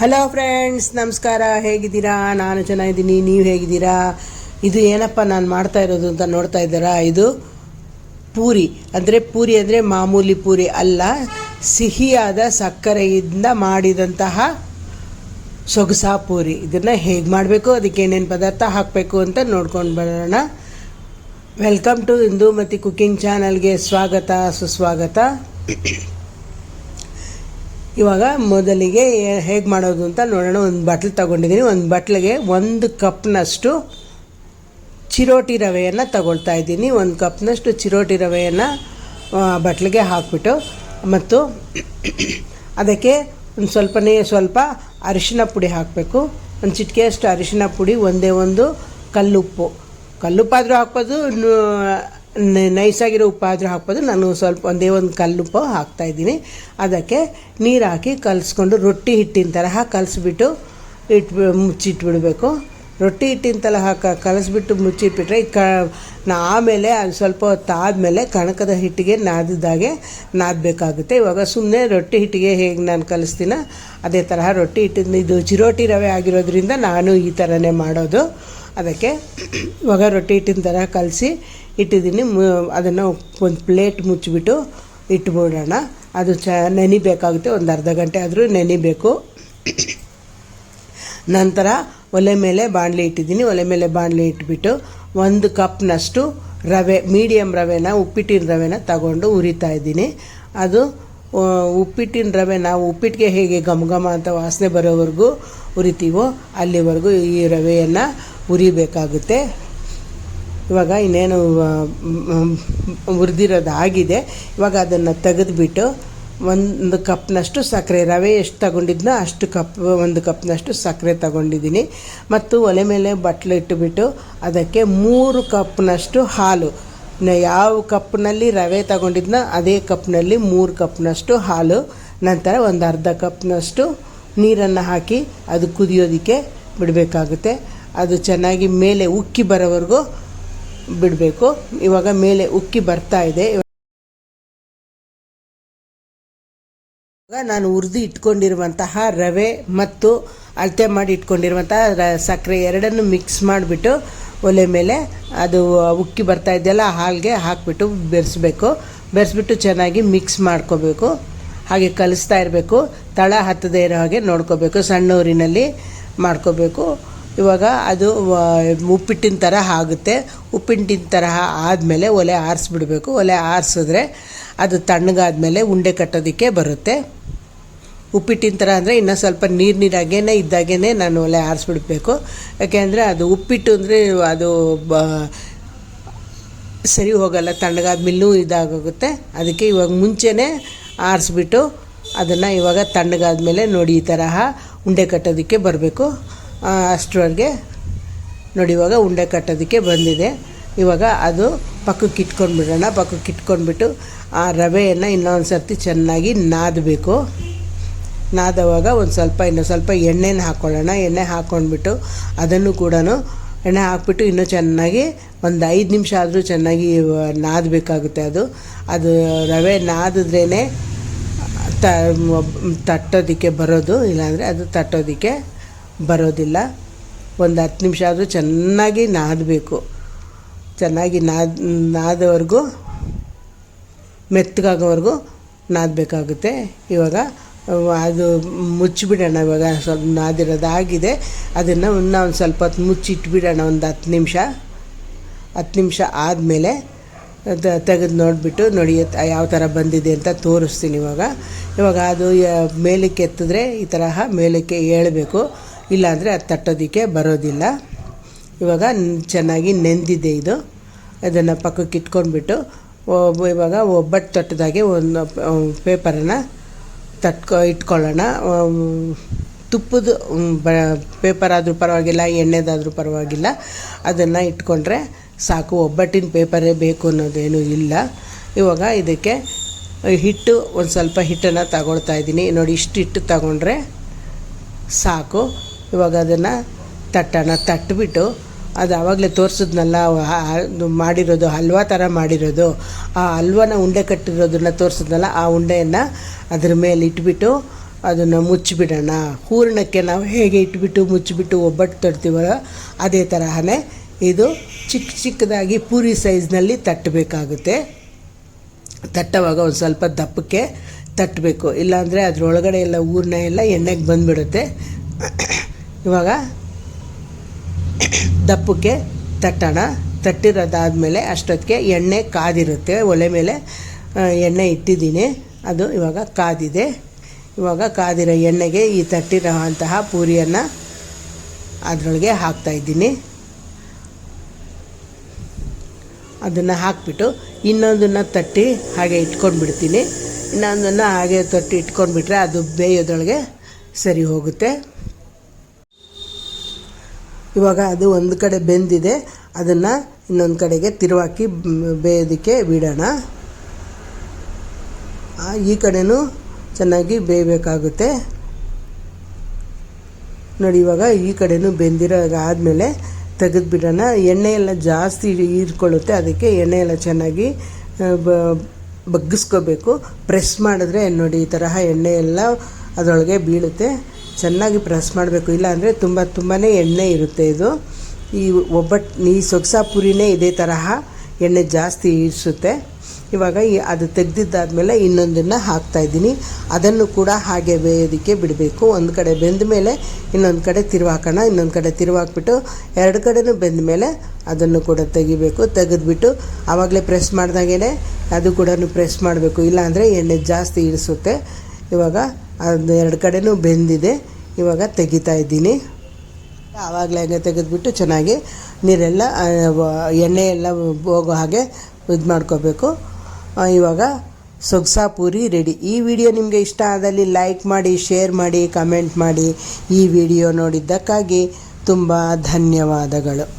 Hello friends ನಮಸ್ಕಾರ. ಹೇಗಿದ್ದೀರಾ? ನಾನು ಚೆನ್ನಾಗಿದ್ದೀನಿ. ನೀವು ಹೇಗಿದ್ದೀರಾ? ಇದು ಏನಪ್ಪ ನಾನು ಮಾಡ್ತಾ ಇರೋದು ಅಂತ ನೋಡ್ತಾ ಇದ್ದೀರಾ? ಇದು ಪೂರಿ. ಅಂದರೆ ಪೂರಿ ಅಂದರೆ ಮಾಮೂಲಿ ಪೂರಿ ಅಲ್ಲ, ಸಿಹಿಯಾದ ಸಕ್ಕರೆಯಿಂದ ಮಾಡಿದಂತಹ ಸೊಗಸಾ ಪೂರಿ. ಇದನ್ನು ಹೇಗೆ ಮಾಡಬೇಕು, ಅದಕ್ಕೆ ಏನೇನು ಪದಾರ್ಥ ಹಾಕಬೇಕು ಅಂತ ನೋಡ್ಕೊಂಡು ಬರೋಣ. ವೆಲ್ಕಮ್ ಟು ಇಂದು ಮತ್ತು ಕುಕ್ಕಿಂಗ್ ಚಾನಲ್ಗೆ ಸ್ವಾಗತ, ಸುಸ್ವಾಗತ. ಇವಾಗ ಮೊದಲಿಗೆ ಹೇಗೆ ಮಾಡೋದು ಅಂತ ನೋಡೋಣ. ಒಂದು ಬಟ್ಲು ತಗೊಂಡಿದ್ದೀನಿ ಒಂದು ಬಟ್ಲಿಗೆ ಒಂದು ಕಪ್ನಷ್ಟು ಚಿರೋಟಿ ರವೆಯನ್ನು ತಗೊಳ್ತಾ ಇದ್ದೀನಿ. ಒಂದು ಕಪ್ನಷ್ಟು ಚಿರೋಟಿ ರವೆಯನ್ನು ಬಟ್ಲಿಗೆ ಹಾಕ್ಬಿಟ್ಟು ಮತ್ತು ಅದಕ್ಕೆ ಒಂದು ಸ್ವಲ್ಪನೇ ಸ್ವಲ್ಪ ಅರಿಶಿನ ಪುಡಿ ಹಾಕಬೇಕು. ಒಂದು ಚಿಟಿಕೆಯಷ್ಟು ಅರಿಶಿನ ಪುಡಿ, ಒಂದೇ ಒಂದು ಕಲ್ಲುಪ್ಪು. ಕಲ್ಲುಪ್ಪಾದರೂ ಹಾಕ್ಬೋದು ನೈಸಾಗಿರೋ ಉಪ್ಪಾದರೂ ಹಾಕ್ಬೋದು. ನಾನು ಸ್ವಲ್ಪ ಒಂದೇ ಒಂದು ಕಲ್ಲುಪ್ಪ ಹಾಕ್ತಾ ಇದ್ದೀನಿ. ಅದಕ್ಕೆ ನೀರು ಹಾಕಿ ಕಲಿಸ್ಕೊಂಡು ರೊಟ್ಟಿ ಹಿಟ್ಟಿನ ತರಹ ಕಲಿಸ್ಬಿಟ್ಟು ಇಟ್ ಮುಚ್ಚಿಟ್ಬಿಡಬೇಕು. ರೊಟ್ಟಿ ಹಿಟ್ಟಿನ ತರಹ ಹಾಕ ಕಲಿಸ್ಬಿಟ್ಟು ಮುಚ್ಚಿಟ್ಬಿಟ್ರೆ ಕ ಆಮೇಲೆ ಅದು ಸ್ವಲ್ಪ ಹೊತ್ತು ಆದಮೇಲೆ ಕಣಕದ ಹಿಟ್ಟಿಗೆ ನಾದಿದಾಗೆ ನಾದಬೇಕಾಗುತ್ತೆ. ಇವಾಗ ಸುಮ್ಮನೆ ರೊಟ್ಟಿ ಹಿಟ್ಟಿಗೆ ಹೇಗೆ ನಾನು ಕಲಿಸ್ತೀನ ಅದೇ ತರಹ ರೊಟ್ಟಿ ಹಿಟ್ಟಿನ ಇದು ಚಿರೋಟಿ ರವೆ ಆಗಿರೋದ್ರಿಂದ ನಾನು ಈ ಥರನೇ ಮಾಡೋದು. ಅದಕ್ಕೆ ಇವಾಗ ರೊಟ್ಟಿ ಹಿಟ್ಟಿನ ಥರ ಕಲಸಿ ಇಟ್ಟಿದ್ದೀನಿ. ಅದನ್ನು ಒಂದು ಪ್ಲೇಟ್ ಮುಚ್ಚಿಬಿಟ್ಟು ಇಟ್ಬಿಡೋಣ. ಅದು ಚ ನೆನಿಬೇಕಾಗುತ್ತೆ ಒಂದು ಅರ್ಧ ಗಂಟೆ ಆದರೂ ನೆನಿಬೇಕು. ನಂತರ ಒಲೆ ಮೇಲೆ ಬಾಣಲಿ ಇಟ್ಟಿದ್ದೀನಿ. ಒಲೆ ಮೇಲೆ ಬಾಣಲಿ ಇಟ್ಬಿಟ್ಟು ಒಂದು ಕಪ್ನಷ್ಟು ರವೆ ಮೀಡಿಯಮ್ ರವೆನ, ಉಪ್ಪಿಟ್ಟಿನ ರವೆನ ತಗೊಂಡು ಉರಿತಾ ಇದ್ದೀನಿ. ಅದು ಉಪ್ಪಿಟ್ಟಿನ ರವೆ ನಾವು ಉಪ್ಪಿಟ್ಟಿಗೆ ಹೇಗೆ ಘಮ ಘಮ ಅಂತ ವಾಸನೆ ಬರೋವರೆಗೂ ಉರಿತೀವೋ ಅಲ್ಲಿವರೆಗೂ ಈ ರವೆಯನ್ನು ಉರಿಬೇಕಾಗುತ್ತೆ. ಇವಾಗ ಇನ್ನೇನು ಹುರಿದಿರೋದು ಆಗಿದೆ. ಇವಾಗ ಅದನ್ನು ತೆಗೆದುಬಿಟ್ಟು ಒಂದು ಕಪ್ನಷ್ಟು ಸಕ್ಕರೆ, ರವೆ ಎಷ್ಟು ತಗೊಂಡಿದ್ನೋ ಅಷ್ಟು ಕಪ್, ಒಂದು ಕಪ್ನಷ್ಟು ಸಕ್ಕರೆ ತಗೊಂಡಿದ್ದೀನಿ. ಮತ್ತು ಒಲೆ ಮೇಲೆ ಬಟ್ಲು ಇಟ್ಟುಬಿಟ್ಟು ಅದಕ್ಕೆ ಮೂರು ಕಪ್ನಷ್ಟು ಹಾಲು. ಯಾವ ಕಪ್ನಲ್ಲಿ ರವೆ ತಗೊಂಡಿದ್ನೋ ಅದೇ ಕಪ್ನಲ್ಲಿ ಮೂರು ಕಪ್ನಷ್ಟು ಹಾಲು. ನಂತರ ಒಂದು ಅರ್ಧ ಕಪ್ನಷ್ಟು ನೀರನ್ನು ಹಾಕಿ ಅದು ಕುದಿಯೋದಕ್ಕೆ ಬಿಡಬೇಕಾಗುತ್ತೆ. ಅದು ಚೆನ್ನಾಗಿ ಮೇಲೆ ಉಕ್ಕಿ ಬರೋವರೆಗೂ ಬಿಡಬೇಕು. ಇವಾಗ ಮೇಲೆ ಉಕ್ಕಿ ಬರ್ತಾ ಇದೆ. ಇವಾಗ ನಾನು ಉರಿದು ಇಟ್ಕೊಂಡಿರುವಂತಹ ರವೆ ಮತ್ತು ಅಳತೆ ಮಾಡಿ ಇಟ್ಕೊಂಡಿರುವಂತಹ ಸಕ್ಕರೆ ಎರಡನ್ನು ಮಿಕ್ಸ್ ಮಾಡಿಬಿಟ್ಟು ಒಲೆ ಮೇಲೆ ಅದು ಉಕ್ಕಿ ಬರ್ತಾ ಇದೆಯಲ್ಲ ಹಾಲಿಗೆ ಹಾಕಿಬಿಟ್ಟು ಬೆರೆಸ್ಬೇಕು. ಬೆರೆಸ್ಬಿಟ್ಟು ಚೆನ್ನಾಗಿ ಮಿಕ್ಸ್ ಮಾಡ್ಕೋಬೇಕು. ಹಾಗೆ ಕಲಿಸ್ತಾ ಇರಬೇಕು. ತಳ ಹತ್ತದೇ ಇರೋ ಹಾಗೆ ನೋಡ್ಕೋಬೇಕು. ಸಣ್ಣ ಊರಿನಲ್ಲಿ ಮಾಡ್ಕೋಬೇಕು. ಇವಾಗ ಅದು ಉಪ್ಪಿಟ್ಟಿನ ಥರ ಆಗುತ್ತೆ. ಉಪ್ಪಿಟ್ಟಿನ ತರಹ ಆದಮೇಲೆ ಒಲೆ ಆರಿಸ್ಬಿಡ್ಬೇಕು. ಒಲೆ ಆರಿಸಿದ್ರೆ ಅದು ತಣ್ಣಗಾದ್ಮೇಲೆ ಉಂಡೆ ಕಟ್ಟೋದಕ್ಕೆ ಬರುತ್ತೆ. ಉಪ್ಪಿಟ್ಟಿನ ಥರ ಅಂದರೆ ಇನ್ನೂ ಸ್ವಲ್ಪ ನೀರು ನೀರಾಗೇ ಇದ್ದಾಗೇ ನಾನು ಒಲೆ ಆರಿಸ್ಬಿಡ್ಬೇಕು. ಯಾಕೆಂದರೆ ಅದು ಉಪ್ಪಿಟ್ಟು ಅಂದರೆ ಅದು ಬ, ಸರಿ ಹೋಗಲ್ಲ ತಣ್ಣಗಾದ್ಮೇಲೂ ಇದಾಗೋಗುತ್ತೆ. ಅದಕ್ಕೆ ಇವಾಗ ಮುಂಚೆನೇ ಆರಿಸ್ಬಿಟ್ಟು ಅದನ್ನು ಇವಾಗ ತಣ್ಣಗಾದ್ಮೇಲೆ ನೋಡಿ ಈ ತರಹ ಉಂಡೆ ಕಟ್ಟೋದಕ್ಕೆ ಬರಬೇಕು. ಅಷ್ಟರವರೆಗೆ ನೋಡಿ, ಇವಾಗ ಉಂಡೆ ಕಟ್ಟೋದಕ್ಕೆ ಬಂದಿದೆ. ಇವಾಗ ಅದು ಪಕ್ಕಕ್ಕೆ ಇಟ್ಕೊಂಡ್ಬಿಡೋಣ. ಪಕ್ಕಕ್ಕೆ ಇಟ್ಕೊಂಡ್ಬಿಟ್ಟು ಆ ರವೆಯನ್ನು ಇನ್ನೊಂದು ಸರ್ತಿ ಚೆನ್ನಾಗಿ ನಾದಬೇಕು. ನಾದವಾಗ ಒಂದು ಸ್ವಲ್ಪ ಇನ್ನು ಸ್ವಲ್ಪ ಎಣ್ಣೆನ ಹಾಕ್ಕೊಳ್ಳೋಣ ಎಣ್ಣೆ ಹಾಕ್ಕೊಂಡ್ಬಿಟ್ಟು ಅದನ್ನು ಕೂಡ ಎಣ್ಣೆ ಹಾಕ್ಬಿಟ್ಟು ಇನ್ನೂ ಚೆನ್ನಾಗಿ ಒಂದು ಐದು ನಿಮಿಷ ಆದರೂ ಚೆನ್ನಾಗಿ ನಾದಬೇಕಾಗುತ್ತೆ ಅದು. ಅದು ರವೆ ನಾದಿದ್ರೇ ತ, ತಟ್ಟೋದಕ್ಕೆ ಬರೋದು, ಇಲ್ಲಾಂದರೆ ಅದು ತಟ್ಟೋದಕ್ಕೆ ಬರೋದಿಲ್ಲ. ಒಂದು ಹತ್ತು ನಿಮಿಷ ಆದರೂ ಚೆನ್ನಾಗಿ ನಾದಬೇಕು. ಚೆನ್ನಾಗಿ ನಾದ, ನಾದವರೆಗೂ, ಮೆತ್ತಗಾಗೋವರೆಗೂ ನಾದಬೇಕಾಗುತ್ತೆ. ಇವಾಗ, ಅದು ಮುಚ್ಚಿಬಿಡೋಣ, ಇವಾಗ ಸ್ವಲ್ಪ ನಾದಿರೋದಾಗಿದೆ. ಅದನ್ನು ಇನ್ನೂ ಒಂದು ಸ್ವಲ್ಪ ಹೊತ್ತು ಮುಚ್ಚಿಟ್ಬಿಡೋಣ, ಒಂದು ಹತ್ತು ನಿಮಿಷ. ಹತ್ತು ನಿಮಿಷ ಆದಮೇಲೆ ತೆಗೆದು ನೋಡಿಬಿಟ್ಟು, ನೋಡಿ ಯಾವ ಥರ ಬಂದಿದೆ ಅಂತ ತೋರಿಸ್ತೀನಿ ಇವಾಗ. ಇವಾಗ ಅದು ಮೇಲಕ್ಕೆ ಎತ್ತಿದ್ರೆ ಈ ತರಹ ಮೇಲಕ್ಕೆ ಏಳಬೇಕು. ಇಲ್ಲಾಂದರೆ ಅದು ತಟ್ಟೋದಕ್ಕೆ ಬರೋದಿಲ್ಲ. ಇವಾಗ ಚೆನ್ನಾಗಿ ನೆಂದಿದೆ ಇದು. ಅದನ್ನು ಪಕ್ಕಕ್ಕೆ ಇಟ್ಕೊಂಡ್ಬಿಟ್ಟು ಇವಾಗ ಒಬ್ಬಟ್ಟು ತಟ್ಟದಾಗೆ ಒಂದು ಪೇಪರನ್ನು ತಟ್ಕೊ, ಇಟ್ಕೊಳ್ಳೋಣ. ತುಪ್ಪದ ಬ ಪೇಪರ್ ಆದರೂ ಪರವಾಗಿಲ್ಲ, ಎಣ್ಣೆದಾದರೂ ಪರವಾಗಿಲ್ಲ. ಅದನ್ನು ಇಟ್ಕೊಂಡ್ರೆ ಸಾಕು, ಒಬ್ಬಟ್ಟಿನ ಪೇಪರೇ ಬೇಕು ಅನ್ನೋದೇನು ಇಲ್ಲ. ಇವಾಗ ಇದಕ್ಕೆ ಹಿಟ್ಟು, ಒಂದು ಸ್ವಲ್ಪ ಹಿಟ್ಟನ್ನು ತಗೊಳ್ತಾ ಇದ್ದೀನಿ. ನೋಡಿ, ಇಷ್ಟು ಹಿಟ್ಟು ತಗೊಂಡ್ರೆ ಸಾಕು. ಇವಾಗ ಅದನ್ನು ತಟ್ಟೋಣ ತಟ್ಟಿಬಿಟ್ಟು ಅದು ಆವಾಗಲೇ ತೋರಿಸಿದ್ನಲ್ಲ ಮಾಡಿರೋದು, ಹಲ್ವಾ ಥರ ಮಾಡಿರೋದು. ಆ ಹಲ್ವಾನ ಉಂಡೆ ಕಟ್ಟಿರೋದನ್ನ ತೋರಿಸಿದ್ನಲ್ಲ, ಆ ಉಂಡೆಯನ್ನು ಅದ್ರ ಮೇಲೆ ಇಟ್ಬಿಟ್ಟು ಅದನ್ನು ಮುಚ್ಚಿಬಿಡೋಣ ಹೂರಣಕ್ಕೆ ನಾವು ಹೇಗೆ ಇಟ್ಬಿಟ್ಟು ಮುಚ್ಚಿಬಿಟ್ಟು ಒಬ್ಬಟ್ಟು ತಡ್ತೀವಲ್ಲ ಅದೇ ತರಹನೇ ಇದು ಚಿಕ್ಕ ಚಿಕ್ಕದಾಗಿ ಪೂರಿ ಸೈಜ್ನಲ್ಲಿ ತಟ್ಟಬೇಕಾಗುತ್ತೆ. ತಟ್ಟವಾಗ ಒಂದು ಸ್ವಲ್ಪ ದಪ್ಪಕ್ಕೆ ತಟ್ಟಬೇಕು. ಇಲ್ಲಾಂದರೆ ಅದರೊಳಗಡೆ ಎಲ್ಲ ಊರನ್ನ ಎಲ್ಲ ಎಣ್ಣೆಗೆ ಬಂದುಬಿಡುತ್ತೆ. ಇವಾಗ ದಪ್ಪಕ್ಕೆ ತಟ್ಟೋಣ, ತಟ್ಟಿರೋದಾದಮೇಲೆ ಅಷ್ಟೊತ್ತಿಗೆ ಎಣ್ಣೆ ಕಾದಿರುತ್ತೆ, ಒಲೆ ಮೇಲೆ ಎಣ್ಣೆ ಇಟ್ಟಿದ್ದೀನಿ. ಅದು ಇವಾಗ ಕಾದಿದೆ. ಇವಾಗ ಕಾದಿರೋ ಎಣ್ಣೆಗೆ ಈ ತಟ್ಟಿರೋ ಅಂತಹ ಪೂರಿಯನ್ನು ಅದರೊಳಗೆ ಹಾಕ್ತಾಯಿದ್ದೀನಿ ಅದನ್ನು ಹಾಕ್ಬಿಟ್ಟು ಇನ್ನೊಂದನ್ನು ತಟ್ಟಿ ಹಾಗೆ ಇಟ್ಕೊಂಡ್ಬಿಡ್ತೀನಿ. ಇನ್ನೊಂದನ್ನು ಹಾಗೆ ತಟ್ಟಿ ಇಟ್ಕೊಂಡ್ಬಿಟ್ರೆ ಅದು ಬೇಯೋದ್ರೊಳಗೆ ಸರಿ ಹೋಗುತ್ತೆ. ಇವಾಗ ಅದು ಒಂದು ಕಡೆ ಬೆಂದಿದೆ, ಅದನ್ನು ಇನ್ನೊಂದು ಕಡೆಗೆ ತಿರುವಾಕಿ ಬೇಯೋದಕ್ಕೆ ಬಿಡೋಣ. ಈ ಕಡೆನೂ ಚೆನ್ನಾಗಿ ಬೇಯಬೇಕಾಗುತ್ತೆ. ನೋಡಿ, ಇವಾಗ ಈ ಕಡೆನೂ ಬೆಂದಿರೋ ಆದಮೇಲೆ ತೆಗೆದುಬಿಡೋಣ. ಎಣ್ಣೆ ಜಾಸ್ತಿ ಹೀರ್ಕೊಳ್ಳುತ್ತೆ, ಅದಕ್ಕೆ ಎಣ್ಣೆ ಎಲ್ಲ ಚೆನ್ನಾಗಿ ಬಗ್ಗಿಸ್ಕೋಬೇಕು. ಪ್ರೆಸ್ ಮಾಡಿದ್ರೆ ನೋಡಿ, ಈ ತರಹ ಎಣ್ಣೆ ಎಲ್ಲ ಅದರೊಳಗೆ ಬೀಳುತ್ತೆ. ಚೆನ್ನಾಗಿ ಪ್ರೆಸ್ ಮಾಡಬೇಕು. ಇಲ್ಲಾಂದರೆ ತುಂಬ ತುಂಬಾ ಎಣ್ಣೆ ಇರುತ್ತೆ ಇದು. ಈ ಒಬ್ಬಟ್ಟು ಈ ಸೊಗ್ಸಾ ಪುರಿನೇ ಇದೇ ತರಹ ಎಣ್ಣೆ ಜಾಸ್ತಿ ಇರಿಸುತ್ತೆ. ಇವಾಗ ಅದು ತೆಗೆದಿದ್ದಾದಮೇಲೆ ಇನ್ನೊಂದನ್ನು ಹಾಕ್ತಾಯಿದ್ದೀನಿ ಅದನ್ನು ಕೂಡ ಹಾಗೆ ಬೇಯೋದಕ್ಕೆ ಬಿಡಬೇಕು. ಒಂದು ಕಡೆ ಬೆಂದ ಮೇಲೆ ಇನ್ನೊಂದು ಕಡೆ ತಿರುವಾಕೋಣ ಇನ್ನೊಂದು ಕಡೆ ತಿರುವಾಕ್ಬಿಟ್ಟು ಎರಡು ಕಡೆನೂ ಬೆಂದ ಮೇಲೆ ಅದನ್ನು ಕೂಡ ತೆಗಿಬೇಕು. ತೆಗೆದುಬಿಟ್ಟು ಆವಾಗಲೇ ಪ್ರೆಸ್ ಮಾಡಿದಾಗೇ ಅದು ಕೂಡ ಪ್ರೆಸ್ ಮಾಡಬೇಕು. ಇಲ್ಲಾಂದರೆ ಎಣ್ಣೆ ಜಾಸ್ತಿ ಇಳಿಸುತ್ತೆ ಇವಾಗ ಅದು ಎರಡು ಕಡೆನೂ ಬೆಂದಿದೆ. ಇವಾಗ ತೆಗಿತಾ ಇದ್ದೀನಿ. ಆವಾಗಲೇ ಹಂಗೆ ತೆಗೆದುಬಿಟ್ಟು ಚೆನ್ನಾಗಿ ನೀರೆಲ್ಲ ಎಣ್ಣೆ ಎಲ್ಲ ಹೋಗೋ ಹಾಗೆ ಇದು ಮಾಡ್ಕೋಬೇಕು. ಇವಾಗ ಸೊಗ್ಸಾ ಪೂರಿ ರೆಡಿ. ಈ ವಿಡಿಯೋ ನಿಮಗೆ ಇಷ್ಟ ಆದಲ್ಲಿ ಲೈಕ್ ಮಾಡಿ, ಶೇರ್ ಮಾಡಿ, ಕಮೆಂಟ್ ಮಾಡಿ ಈ ವಿಡಿಯೋ ನೋಡಿದ್ದಕ್ಕಾಗಿ ತುಂಬ ಧನ್ಯವಾದಗಳು.